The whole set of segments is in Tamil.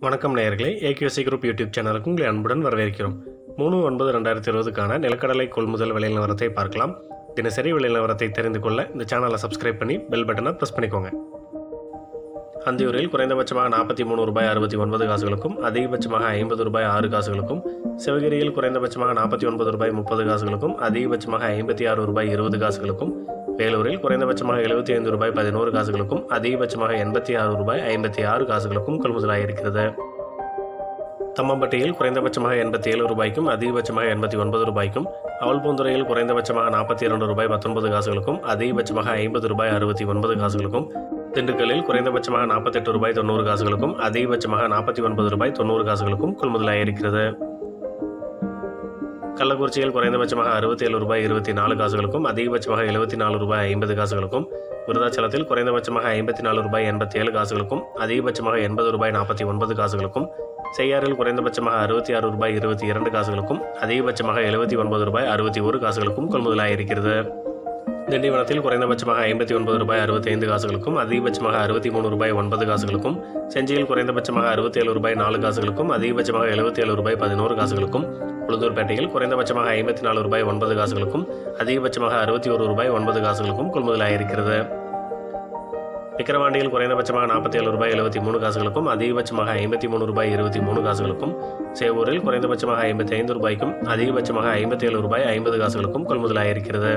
வணக்கம் நேயர்களே. ஏகியூசி குரூப் யூடியூப் சேனலுக்கு உங்களை அன்புடன் வரவேற்கிறோம். மூணு ஒன்பது ரெண்டாயிரத்தி இருபதுக்கான நிலக்கடலை கொள்முதல் விலை நிலவரத்தை பார்க்கலாம். தினசரி விலை நிலவரத்தை தெரிந்து கொள்ள இந்த சேனலை சப்ஸ்கிரைப் பண்ணி பெல் பட்டனை ப்ரெஸ் பண்ணிக்கோங்க. அந்தியூரில் குறைந்தபட்சமாக நாற்பத்தி மூணு ரூபாய் அறுபத்தி ஒன்பது காசுகளுக்கும் அதிகபட்சமாக ஐம்பது ரூபாய் ஆறு காசுகளுக்கும் சிவகிரியில் குறைந்தபட்சமாக நாற்பத்தி ஒன்பது ரூபாய் முப்பது காசுகளுக்கும் அதிகபட்சமாக ஐம்பத்தி ஆறு ரூபாய் இருபது காசுகளுக்கும் வேலூரில் குறைந்தபட்சமாக எழுபத்தி ஐந்து ரூபாய் பதினோரு காசுகளுக்கும் அதிகபட்சமாக எண்பத்தி ஆறு ரூபாய் ஐம்பத்தி ஆறு காசுகளுக்கும் கொள்முதலாக இருக்கிறது. தம்மம்பட்டியில் குறைந்தபட்சமாக எண்பத்தி ஏழு ரூபாய்க்கும் அதிகபட்சமாக எண்பத்தி ஒன்பது ரூபாய்க்கும் அவல்பூந்துறையில் குறைந்தபட்சமாக நாற்பத்தி இரண்டு ரூபாய் பத்தொன்பது காசுகளுக்கும் அதிகபட்சமாக ஐம்பது ரூபாய் அறுபத்தி ஒன்பது காசுகளுக்கும் திண்டுக்கல்லில் குறைந்தபட்சமாக நாற்பத்தெட்டு ரூபாய் தொண்ணூறு காசுகளுக்கும் அதிகபட்சமாக நாற்பத்தி ஒன்பது ரூபாய் தொண்ணூறு காசுகளுக்கும் கொள்முதலாயிருக்கிறது கள்ளக்குறிச்சியில் குறைந்தபட்சமாக அறுபத்தி ஏழு ரூபாய் இருபத்தி நாலு காசுகளுக்கும் அதிகபட்சமாக எழுபத்தி நாலு ரூபாய் ஐம்பது காசுகளுக்கும் விருதாச்சலத்தில் குறைந்தபட்சமாக ஐம்பத்தி நாலு ரூபாய் எண்பத்தி ஏழு காசுகளுக்கும் அதிகபட்சமாக எண்பது ரூபாய் நாற்பத்தி ஒன்பது காசுகளுக்கும் செய்யாறில் குறைந்தபட்சமாக அறுபத்தி ஆறு ரூபாய் இருபத்தி இரண்டு காசுகளுக்கும் அதிகபட்சமாக எழுபத்தி ஒன்பது ரூபாய் அறுபத்தி ஒரு காசுகளுக்கும் கொள்முதலாயிருக்கிறது. திண்டிவனத்தில் குறைந்தபட்சமாக ஐம்பத்தி ஒன்பது ரூபாய் அறுபத்தைந்து காசுகளுக்கும் அதிகபட்சமாக அறுபத்தி மூணு ரூபாய் ஒன்பது காசுகளுக்கும் செஞ்சியில் குறைந்தபட்சமாக அறுபத்தேழு ரூபாய் நாலு காசுகளுக்கும் அதிகபட்சமாக எழுபத்தி ஏழு ரூபாய் பதினோரு காசுகளுக்கும் உளுந்தூர்பேட்டையில் குறைந்தபட்சமாக ஐம்பத்தி நாலு ரூபாய் ஒன்பது காசுகளுக்கும் அதிகபட்சமாக அறுபத்தி ஒரு ரூபாய் ஒன்பது காசுகளுக்கும் கொள்முதலாயிருக்கிறது விக்கிரவாண்டியில் குறைந்தபட்சமாக நாற்பத்தி ஏழு ரூபாய் எழுபத்தி மூணு காசுகளுக்கும் அதிகபட்சமாக ஐம்பத்தி மூணு ரூபாய் இருபத்தி மூணு காசுகளுக்கும் சேவூரில் குறைந்தபட்சமாக ஐம்பத்தி ஐந்து ரூபாய்க்கும் அதிகபட்சமாக ஐம்பத்தி ஏழு ரூபாய் ஐம்பது காசுகளுக்கும் கொள்முதலாயிருக்கிறது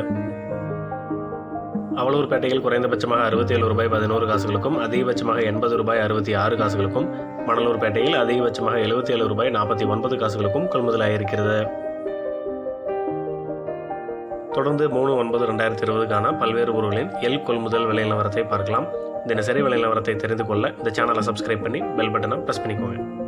அவலூர் பேட்டையில் குறைந்தபட்சமாக அறுபத்தி ஏழு ரூபாய் பதினோரு காசுகளுக்கும் அதிகபட்சமாக எண்பது ரூபாய் அறுபத்தி ஆறு காசுகளுக்கும் மணலூர்பேட்டையில் அதிகபட்சமாக எழுபத்தி ஏழு ரூபாய் நாற்பத்தி ஒன்பது காசுகளுக்கும் கொள்முதலாயிருக்கிறது. தொடர்ந்து மூணு ஒன்பது ரெண்டாயிரத்தி இருபதுக்கான பல்வேறு ஊர்களின் எல் கொள்முதல் விலை நிலவரத்தை பார்க்கலாம். தினசரி விலை நிலவரத்தை தெரிந்து கொள்ள இந்த சேனலை சப்ஸ்கிரைப் பண்ணி பெல் பட்டனை ப்ரெஸ் பண்ணிக்கோங்க.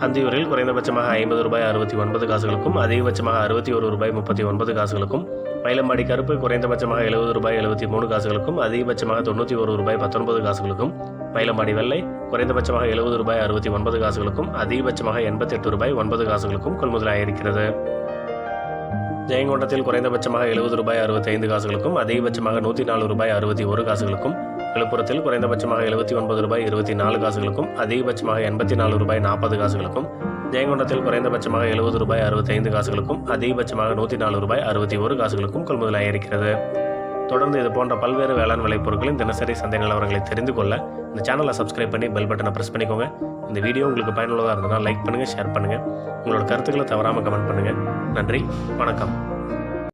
அந்தியூரில் குறைந்தபட்சமாக ஐம்பது ரூபாய் அறுபத்தி ஒன்பது காசுகளுக்கும் அதிகபட்சமாக அறுபத்தி ஒரு ரூபாய் முப்பத்தி ஒன்பது காசுகளுக்கும் மயிலம்பாடி கருப்பு குறைந்தபட்சமாக எழுபது ரூபாய் எழுபத்தி மூணு காசுகளுக்கும் அதிகபட்சமாக தொண்ணூற்றி ஒரு ரூபாய் பத்தொன்பது காசுகளுக்கும் மயிலம்பாடி வெள்ளை குறைந்தபட்சமாக எழுபது ரூபாய் அறுபத்தி ஒன்பது காசுகளுக்கும் அதிகபட்சமாக எண்பத்தெட்டு ரூபாய் ஒன்பது காசுகளுக்கும் கொள்முதலாயிருக்கிறது ஜெயங்கொண்டத்தில் குறைந்தபட்சமாக எழுபது ரூபாய் அறுபத்தைந்து காசுகளுக்கும் அதிகபட்சமாக நூற்றி நாலு ரூபாய் அறுபத்தி ஒரு காசுகளுக்கும் விழுப்புரத்தில் குறைந்தபட்சமாக எழுபத்தி ஒன்பது ரூபாய் இருபத்தி நாலு காசுகளுக்கும் அதிகபட்சமாக எண்பத்தி நாலு ரூபாய் நாற்பது காசுகளுக்கும் ஜெயங்கொண்டத்தில் குறைந்தபட்சமாக எழுபது ரூபாய் அறுபத்தைந்து காசுகளுக்கும் அதிகபட்சமாக நூற்றி நாலு ரூபாய் அறுபத்தி ஒரு காசுகளுக்கும் கொள்முதலாயிருக்கிறது தொடர்ந்து இது போன்ற பல்வேறு வேளாண் விளைபொருட்களின் தினசரி சந்தை நிலவரங்களை தெரிந்து கொள்ள இந்த சேனலை சப்ஸ்கிரைப் பண்ணி பெல் பட்டனை ப்ரெஸ் பண்ணிக்கோங்க. இந்த வீடியோ உங்களுக்கு பயனுள்ளதாக இருந்ததுன்னா லைக் பண்ணுங்கள் ஷேர் பண்ணுங்கள் உங்களோட கருத்துக்களை தவறாமல் கமெண்ட் பண்ணுங்கள் நன்றி வணக்கம்.